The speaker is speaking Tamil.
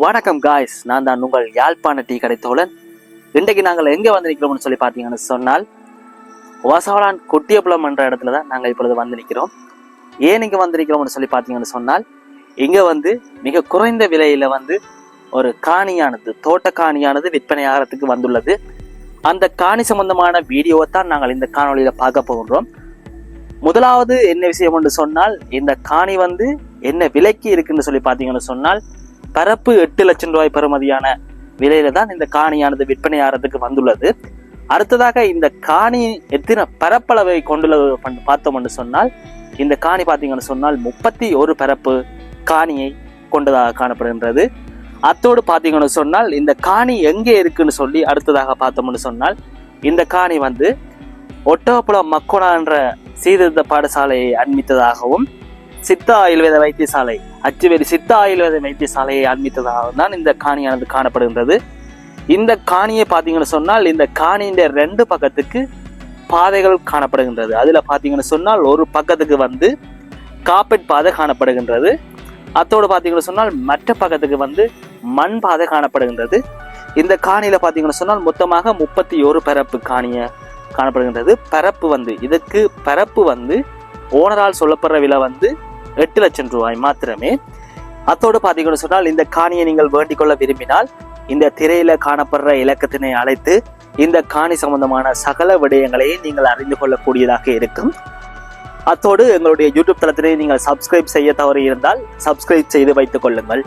வணக்கம் காய்ஸ் நான் தான் உங்கள் யாழ்ப்பாண டீ கடை தோழன். இன்றைக்கு நாங்கள் எங்கே வந்திருக்கிறோம்னு சொல்லி பார்த்தீங்கன்னு சொன்னால் வசவலான் கொட்டியப்புலம் என்ற இடத்துல தான் நாங்கள் இப்பொழுது வந்து நிற்கிறோம் ஏன் இங்கே வந்திருக்கிறோம்னு சொல்லி பார்த்தீங்கன்னு சொன்னால் இங்கே வந்து மிக குறைந்த விலையில் வந்து ஒரு காணியானது தோட்ட காணியானது விற்பனையாகிறதுக்கு வந்துள்ளது. அந்த காணி சம்பந்தமான வீடியோவை தான் நாங்கள் இந்த காணொலியில் பார்க்க போகின்றோம். முதலாவது என்ன விஷயம் என்று சொன்னால் இந்த காணி வந்து என்ன விலைக்கு இருக்குன்னு சொல்லி பார்த்தீங்கன்னு சொன்னால் பரப்பு எட்டு லட்சம் ரூபாய் பெறுமதியான விலையில தான் இந்த காணியானது விற்பனையாகிறதுக்கு வந்துள்ளது. அடுத்ததாக இந்த காணி எத்தனை பரப்பளவை கொண்டுள்ளது பண்- சொன்னால் இந்த காணி பார்த்தீங்கன்னு சொன்னால் முப்பத்தி ஒரு பரப்பு காணியை கொண்டதாக காணப்படுகின்றது. அத்தோடு பார்த்தீங்கன்னு சொன்னால் இந்த காணி எங்கே இருக்குன்னு சொல்லி அடுத்ததாக பார்த்தோம்னு சொன்னால் இந்த காணி வந்து ஒட்டோப்புல மக்கோனா என்ற சீர்திருத்த பாடசாலையை அண்மித்ததாகவும் சித்தா ஆயுர்வேத வைத்தியசாலை அச்சுவேலி சித்தா ஆயுர்வேத வைத்தியசாலையை அண்மித்ததாகவும் தான் இந்த காணியானது காணப்படுகின்றது. இந்த காணியை பார்த்தீங்கன்னு சொன்னால் இந்த காணியின் ரெண்டு பக்கத்துக்கு பாதைகள் காணப்படுகின்றது. அதில் பார்த்தீங்கன்னு சொன்னால் ஒரு பக்கத்துக்கு வந்து காப்பெட் பாதை காணப்படுகின்றது. அத்தோடு பார்த்தீங்கன்னு சொன்னால் மற்ற பக்கத்துக்கு வந்து மண் பாதை காணப்படுகின்றது. இந்த காணியில் பார்த்தீங்கன்னு சொன்னால் மொத்தமாக முப்பத்தி ஒரு பரப்பு காணியை காணப்படுகின்றது. பரப்பு வந்து இதுக்கு பரப்பு வந்து ஓனரால் சொல்லப்படுற விலை வந்து எட்டு லட்சம் ரூபாய் மாத்திரமே. அத்தோடு பார்த்தீங்கன்னு சொன்னால் இந்த காணியை நீங்கள் வேண்டிக் கொள்ள விரும்பினால் இந்த திரையில காணப்படுற இலக்கத்தினை அழைத்து இந்த காணி சம்பந்தமான சகல விடயங்களையும் நீங்கள் அறிந்து கொள்ளக்கூடியதாக இருக்கும். அத்தோடு எங்களுடைய யூடியூப் தளத்திலே நீங்கள் சப்ஸ்கிரைப் செய்ய தவறி இருந்தால் சப்ஸ்கிரைப் செய்து வைத்துக் கொள்ளுங்கள்.